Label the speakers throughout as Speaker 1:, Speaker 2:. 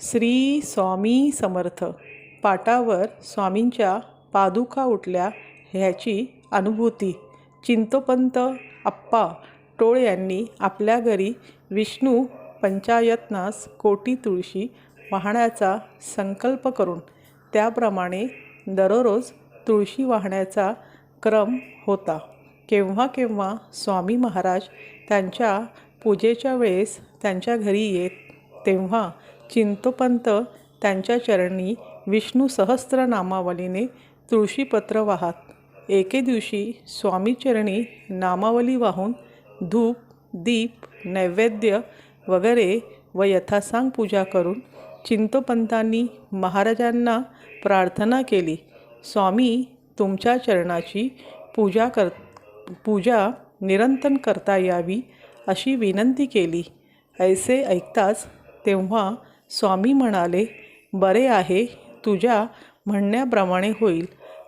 Speaker 1: श्री स्वामी समर्थ. पाटावर स्वामींच्या पादुका उठल्या ह्याची अनुभूती. चिंतोपंत आप्पा टोळ यांनी आपल्या घरी विष्णू पंचायतनास कोटी तुळशी वाहण्याचा संकल्प करून त्याप्रमाणे दररोज तुळशी वाहण्याचा क्रम होता. केव्हा केव्हा स्वामी महाराज त्यांच्या पूजेच्या वेळेस त्यांच्या घरी येत तेव्हा चिंतोपंत त्यांच्या चरणी विष्णू सहस्त्रनामावलीने तुळशीपत्र वाहत. एके दिवशी स्वामीचरणी नामावली वाहून धूप दीप नैवेद्य वगैरे व यथासांग पूजा करून चिंतोपंतांनी महाराजांना प्रार्थना केली. स्वामी तुमच्या चरणाची पूजा कर पूजा निरंतर करता यावी अशी विनंती केली. ऐसे ऐकताच तेव्हा स्वामी म्हणाले बरे आहे तुझ्या म्हणण्याप्रमाणे होईल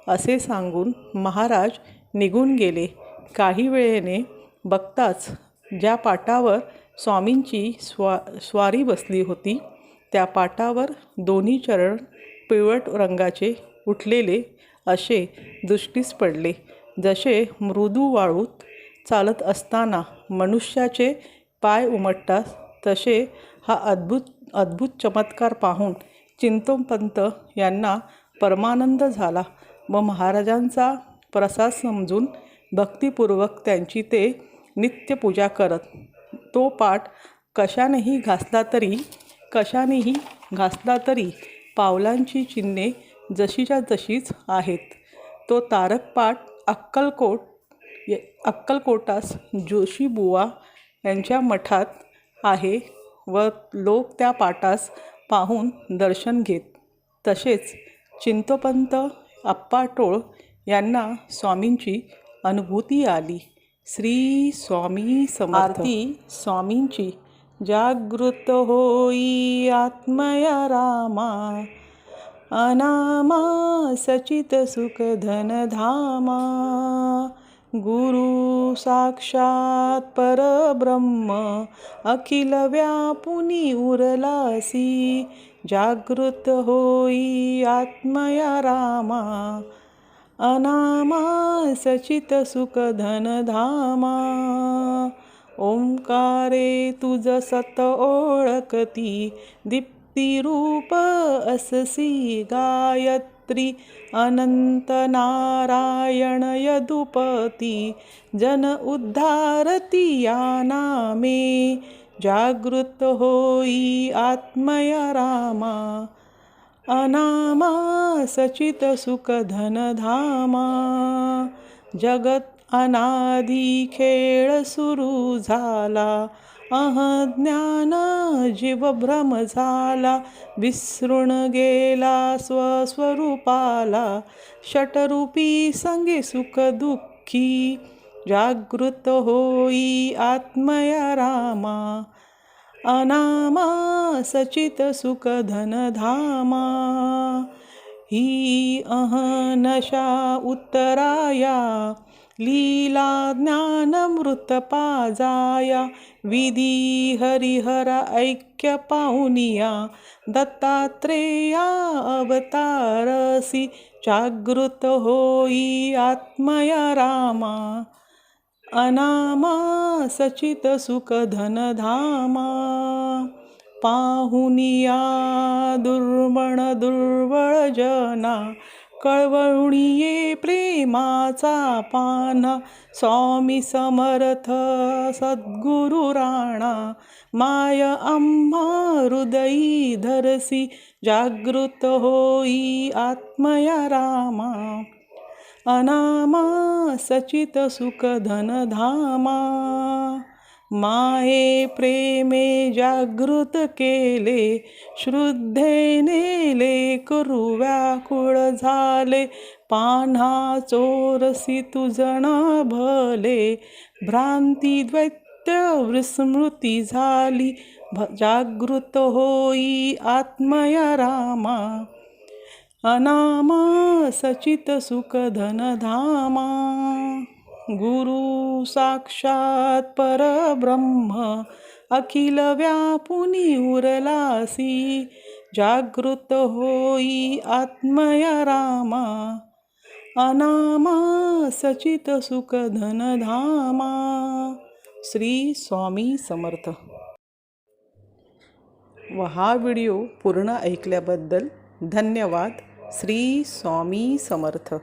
Speaker 1: असे सांगून महाराज निघून गेले. काही वेळेने बघताच ज्या पाटावर स्वामींची स्वा स्वारी बसली होती त्या पाटावर दोन्ही चरण पिवट रंगाचे उठलेले असे दृष्टीस पडले. जसे मृदू वाळूत चालत असताना मनुष्याचे पाय उमटतात तसे हा अद्भुत अद्भुत चमत्कार पाहून चिंतोपंत यांना परमानंद झाला व महाराजांचा प्रसाद समजून भक्तिपूर्वक त्यांची ते नित्यपूजा करत. तो पाठ कशानेही घासला तरी कशानेही घासला तरी पावलांची चिन्हे जशीच्या तशीच आहेत. तो तारक पाठ अक्कलकोट ये अक्कलकोटास जोशीबुवा यांच्या मठात आहे. व लोक त्या पाठास पाहून दर्शन घेत. तसेच चिंतोपंत आप्पाटोळ यांना स्वामींची अनुभूती आली. श्री स्वामी समर्थी. स्वामींची. जागृत होई आत्मया रामा. अनामा सचित सुख धन धामा. गुरु साक्षात परब्रह्म अखिल व्यापुनी उरलासी जागृत होई आत्मया रामा अनामा सचित सुख धन धामा। ओंकारे तुझ सत ओळखती दीप्तिरूप अससी गायत अनंत नारायण यदुपती जन उद्धारती या नामे जागृत होई आत्मया रामा अनामा सचित सुख धन धामा जगत अनादी खेळ सुरू झाला अहज्ञान जीव भ्रम झाला विसरून गेला स्वस्वरूपाला. षटरूपी संगे सुख दुःखी जागृत होई आत्मया रामा. अनामा सचित सुख धन धामा. ही अहनशा उत्तराया लीला ज्ञानमृत पाजाया विधी हरिहर ऐक्य पाहुनिया दत्तात्रेया अवतारसी जागृत होई आत्मया रामा अनामा सचित सुखधनधामा धामा पाहुनिया दुर्मण दुर्बळ जना कळवळुणीये प्रेमाचा पाना. स्वामी समर्थ सद्गुरु राणा माय अम्मा हृदयी धरसी जागृत होई आत्मया रामा. अनामा सचित सुख धन धामा. माये प्रेमे जागृत केले श्रद्धेने लेकरू व्याकुळ झाले पान्हा चोरसी तुझण भले भ्रांती द्वैत्य विस्मृती झाली भ जागृत होई आत्मया रामा अनामा सचित सुख धन धामा। गुरु साक्षात परब्रह्म अखिल व्यापुनी उरलासी जागृत होई आत्मया रामा अनामा सचित सुख धनधामा श्री स्वामी समर्थ। व हा व्हिडिओ पूर्ण ऐकल्याबद्दल धन्यवाद. श्री स्वामी समर्थ.